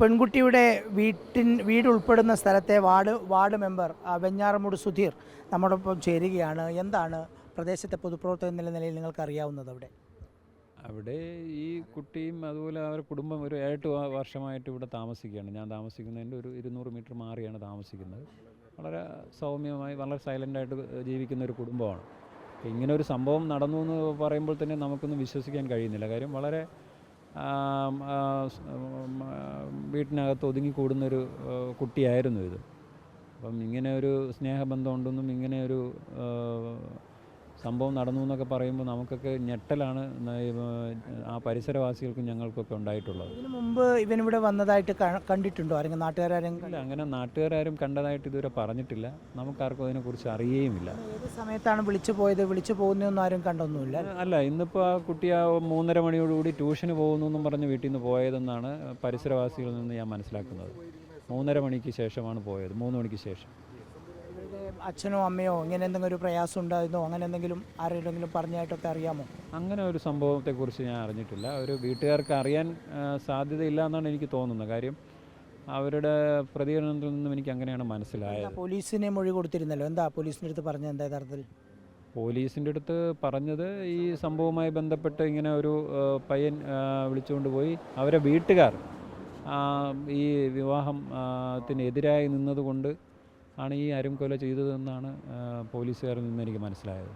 പെൺകുട്ടിയുടെ വീട്ടിൻ വീട് ഉൾപ്പെടുന്ന സ്ഥലത്തെ ward ward member Venjaramoodu Sudheer നമ്മോടൊപ്പം ചേരുകയാണ്. എന്താണ് പ്രദേശത്തെ പൊതുപ്രവർത്തകൻ എന്നുള്ള നിലയിൽ നിങ്ങൾക്ക് അറിയാവുന്നത് അവിടെ? അവിടെ ഈ കുട്ടിയും അതുപോലെ അവരുടെ കുടുംബം ഒരു ഏഴ് വർഷമായിട്ട് ഇവിടെ താമസിക്കുകയാണ്. ഞാൻ താമസിക്കുന്നതിന്റെ ഒരു ഇരുന്നൂറ് മീറ്റർ മാറിയാണ് താമസിക്കുന്നത്. വളരെ സൗമ്യമായി വളരെ സൈലന്റായിട്ട് ജീവിക്കുന്ന ഒരു കുടുംബമാണ്. ഇങ്ങനെ ഒരു സംഭവം നടന്നു എന്ന് പറയുമ്പോൾ തന്നെ നമുക്കൊന്നും വിശ്വസിക്കാൻ കഴിയുന്നില്ല. കാര്യം വളരെ വീട്ടിനകത്ത് ഒതുങ്ങിക്കൂടുന്നൊരു കൂടുന്നൊരു കുട്ടിയായിരുന്നു ഇത്. അപ്പം ഇങ്ങനെ ഒരു സ്നേഹബന്ധം ഉണ്ടെന്നും ഇങ്ങനെ ഒരു സംഭവം നടന്നു എന്നൊക്കെ പറയുമ്പോൾ നമുക്കൊക്കെ ഞെട്ടലാണ് ആ പരിസരവാസികൾക്കും ഞങ്ങൾക്കൊക്കെ ഉണ്ടായിട്ടുള്ളത്. ഇതിനു മുമ്പ് ഇവൻ ഇവിടെ വന്നതായിട്ട് കണ്ടിട്ടുണ്ടോ? ആരെങ്കിലും നാട്ടുകാരും ഇല്ല അങ്ങനെ നാട്ടുകാരും കണ്ടതായിട്ട് ഇതുവരെ പറഞ്ഞിട്ടില്ല. നമുക്കാർക്കും അതിനെക്കുറിച്ച് അറിയുകയുമില്ല ഏത് സമയത്താണ് വിളിച്ചു പോയത്? വിളിച്ചു പോകുന്നതൊന്നും ആരും കണ്ടൊന്നുമില്ല അല്ല? ഇന്നിപ്പോൾ ആ കുട്ടി ആ മൂന്നര മണിയോടുകൂടി ട്യൂഷന് പോകുന്നു എന്നും പറഞ്ഞ് വീട്ടിൽ നിന്ന് പോയതെന്നാണ് പരിസരവാസികളിൽ നിന്ന് ഞാൻ മനസ്സിലാക്കുന്നത്. മൂന്നര മണിക്ക് ശേഷമാണ് പോയത് മൂന്ന് മണിക്ക് ശേഷം. അച്ഛനോ അമ്മയോ ഇങ്ങനെ എന്തെങ്കിലും ഒരു പ്രയാസം ഉണ്ടായിരുന്നോ? അങ്ങനെ എന്തെങ്കിലും ആരെങ്കിലും പറഞ്ഞായിട്ടൊക്കെ അറിയാമോ? അങ്ങനെ ഒരു സംഭവത്തെ കുറിച്ച് ഞാൻ അറിഞ്ഞിട്ടില്ല. ഒരു വീട്ടുകാർക്ക് അറിയാൻ സാധ്യതയില്ല എന്നാണ് എനിക്ക് തോന്നുന്നത്. കാര്യം അവരുടെ പ്രതികരണത്തിൽ നിന്നും എനിക്ക് അങ്ങനെയാണ് മനസ്സിലായത്. പോലീസിനെ മൊഴി കൊടുത്തിരുന്നല്ലോ. എന്താ പോലീസിന്റെ അടുത്ത് പറഞ്ഞത് എന്താ യഥാർത്ഥത്തിൽ? പോലീസിന്റെ അടുത്ത് പറഞ്ഞത് ഈ സംഭവവുമായി ബന്ധപ്പെട്ട് ഇങ്ങനെ ഒരു പയ്യൻ വിളിച്ചുകൊണ്ട് പോയി. അവരെ വീട്ടുകാർ ഈ വിവാഹത്തിനെതിരായി എതിരായി നിന്നതുകൊണ്ട് ആണ് ഈ അരുംകൊല ചെയ്തതെന്നാണ് പോലീസുകാരിൽ നിന്ന് എനിക്ക് മനസ്സിലായത്.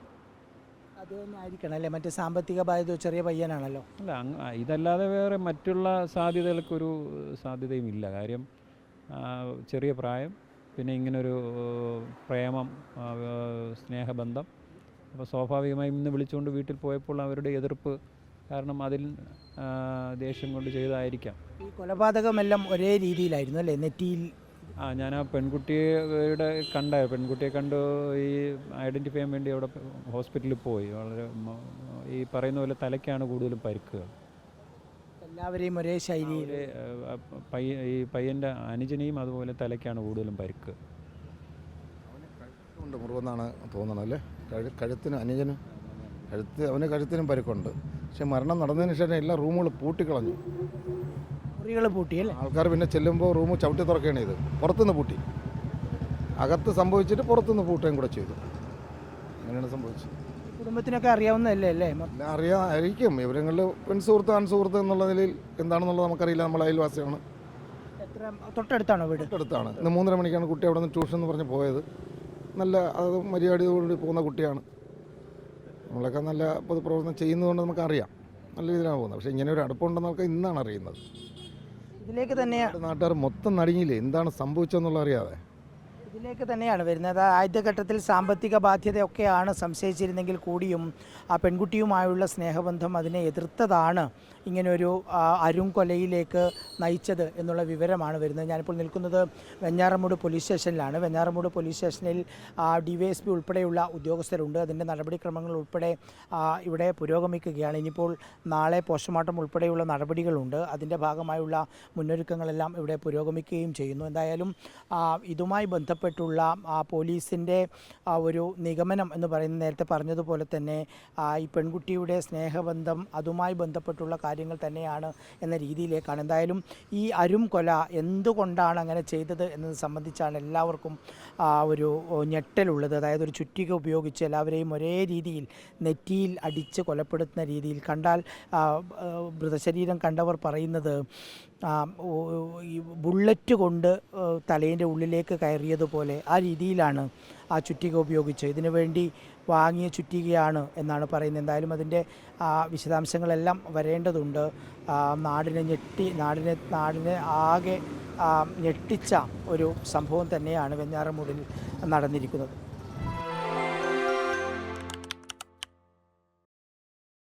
അത് തന്നെ ആയിരിക്കണം അല്ലേ? മറ്റേ സാമ്പത്തിക ബാധ്യത ചെറിയ പയ്യനാണല്ലോ. അല്ല ഇതല്ലാതെ വേറെ മറ്റുള്ള സാധ്യതകൾക്കൊരു സാധ്യതയും ഇല്ല കാര്യം ചെറിയ പ്രായം പിന്നെ ഇങ്ങനൊരു പ്രേമം സ്നേഹബന്ധം. അപ്പോൾ സ്വാഭാവികമായും ഇന്ന് വിളിച്ചുകൊണ്ട് വീട്ടിൽ പോയപ്പോൾ അവരുടെ എതിർപ്പ് കാരണം അതിൽ ദേഷ്യം കൊണ്ട് ചെയ്തായിരിക്കാം ഈ കൊലപാതകമെല്ലാം ഒരേ രീതിയിലായിരുന്നു അല്ലേ? നെറ്റിയിൽ ആ ഞാൻ ആ പെൺകുട്ടിയുടെ കണ്ട പെൺകുട്ടിയെ കണ്ട് ഈ ഐഡന്റിഫൈ ചെയ്യാൻ വേണ്ടി അവിടെ ഹോസ്പിറ്റലിൽ പോയി. വളരെ ഈ പറയുന്ന പോലെ തലയ്ക്കാണ് കൂടുതലും പരിക്കുക എല്ലാവരെയും ഒരേ ശൈലിയിൽ പയ്യ ഈ പയ്യന്റെ അനുജനെയും അതുപോലെ തലയ്ക്കാണ് കൂടുതലും പരിക്ക്. ഉണ്ട് മുറിവെന്നാണ് തോന്നണം അല്ലേ? കഴു കഴുത്തിന് അനുജന് കഴുത്ത് അവന് കഴുത്തിനും പരിക്കുണ്ട്. പക്ഷെ മരണം നടന്നതിന് ശേഷം എല്ലാ റൂമുകൾ പൂട്ടിക്കളഞ്ഞു. മുറികൾ പൂട്ടി അല്ലേ? ആൾക്കാർ പിന്നെ ചെല്ലുമ്പോൾ റൂം ചവിട്ടി തുറക്കുകയാണ് ചെയ്ത് പുറത്തുനിന്ന് പൂട്ടി. അകത്ത് സംഭവിച്ചിട്ട് പുറത്തുനിന്ന് പൂട്ടുകയും കൂടെ ചെയ്തു. അങ്ങനെയാണ് സംഭവിച്ചത്. കുടുംബത്തിനൊക്കെ അറിയാവുന്നതല്ലേ അല്ലേ? എല്ലാം അറിയാമായിരിക്കും ഇവരങ്ങളിൽ പെൺ സുഹൃത്ത് ആൺ സുഹൃത്ത് എന്നുള്ള നിലയിൽ എന്താണെന്നുള്ളത് നമുക്കറിയില്ല. നമ്മൾ അയൽവാസിയാണ്. എത്ര തൊട്ടടുത്താണോ വീട്? തൊട്ടടുത്താണ്. ഇന്ന് മൂന്നര മണിക്കാണ് കുട്ടി അവിടെ നിന്ന് ട്യൂഷൻ എന്ന് പറഞ്ഞ് പോയത്. നല്ല അത് മര്യാദയോടുകൂടി പോകുന്ന കുട്ടിയാണ്. നമ്മളൊക്കെ നല്ല പൊതുപ്രവർത്തനം ചെയ്യുന്നതുകൊണ്ട് നമുക്കറിയാം. നല്ല രീതിയിലാണ് പോകുന്നത്. പക്ഷേ ഇങ്ങനെ ഒരു അടുപ്പമുണ്ടെന്നൊക്കെ ഇന്നാണ് അറിയുന്നത്. ഇതിലേക്ക് തന്നെയാണ് നാട്ടുകാർ മൊത്തം നടുങ്ങിയില്ലേ? എന്താണ് സംഭവിച്ചതെന്നുള്ള അറിയാതെ ഇതിലേക്ക് തന്നെയാണ് വരുന്നത്. ആദ്യ ഘട്ടത്തിൽ സാമ്പത്തിക ബാധ്യതയൊക്കെയാണ് സംശയിച്ചിരുന്നെങ്കിൽ കൂടിയും ആ പെൺകുട്ടിയുമായുള്ള സ്നേഹബന്ധം അതിനെ എതിർത്തതാണ് ഇങ്ങനൊരു ആ, അരും കൊലയിലേക്ക് നയിച്ചത് എന്നുള്ള വിവരമാണ് വരുന്നത്. ഞാനിപ്പോൾ നിൽക്കുന്നത് വെഞ്ഞാറമൂട് പോലീസ് സ്റ്റേഷനിലാണ്. വെഞ്ഞാറമൂട് പോലീസ് സ്റ്റേഷനിൽ ഡി വൈ എസ് പി ഉൾപ്പെടെയുള്ള ഉദ്യോഗസ്ഥരുണ്ട്. അതിന്റെ നടപടിക്രമങ്ങൾ ഉൾപ്പെടെ ഇവിടെ പുരോഗമിക്കുകയാണ്. ഇനിയിപ്പോൾ നാളെ പോസ്റ്റ്മോർട്ടം ഉൾപ്പെടെയുള്ള നടപടികളുണ്ട്. അതിന്റെ ഭാഗമായുള്ള മുന്നൊരുക്കങ്ങളെല്ലാം ഇവിടെ പുരോഗമിക്കുകയും ചെയ്യുന്നു. എന്തായാലും ഇതുമായി ഇതുമായി ബന്ധപ്പെട്ടുള്ള ആ, പോലീസിന്റെ ആ, ഒരു നിഗമനം എന്ന് പറയുന്ന നേരത്തെ പറഞ്ഞതുപോലെ തന്നെ ഈ പെൺകുട്ടിയുടെ സ്നേഹബന്ധം അതുമായി ബന്ധപ്പെട്ടുള്ള കാര്യങ്ങൾ തന്നെയാണ് എന്ന രീതിയിലേക്കാണ്. എന്തായാലും ഈ അരും കൊല എന്തുകൊണ്ടാണ് അങ്ങനെ ചെയ്തത് എന്നത് സംബന്ധിച്ചാണ് എല്ലാവർക്കും ഒരു ഞെട്ടലുള്ളത്. അതായത് ഒരു ചുറ്റിക ഉപയോഗിച്ച് എല്ലാവരെയും ഒരേ രീതിയിൽ നെറ്റിയിൽ അടിച്ച് കൊലപ്പെടുത്തുന്ന രീതിയിൽ കണ്ടാൽ മൃതശരീരം കണ്ടവർ പറയുന്നത് ബുള്ളറ്റ് കൊണ്ട് തലേന്റെ ഉള്ളിലേക്ക് കയറിയതുപോലെ ആ രീതിയിലാണ് ആ ചുറ്റിക ഉപയോഗിച്ച് ഇതിനു വേണ്ടി വാങ്ങിയ ചുറ്റികയാണ് എന്നാണ് പറയുന്നത്. എന്തായാലും അതിന്റെ വിശദാംശങ്ങളെല്ലാം വരേണ്ടതുണ്ട്. നാടിനെ ഞെട്ടി നാടിനെ നാടിനെ ആകെ ഞെട്ടിച്ച ഒരു സംഭവം തന്നെയാണ് വെഞ്ഞാറമൂടിൽ നടന്നിരിക്കുന്നത്.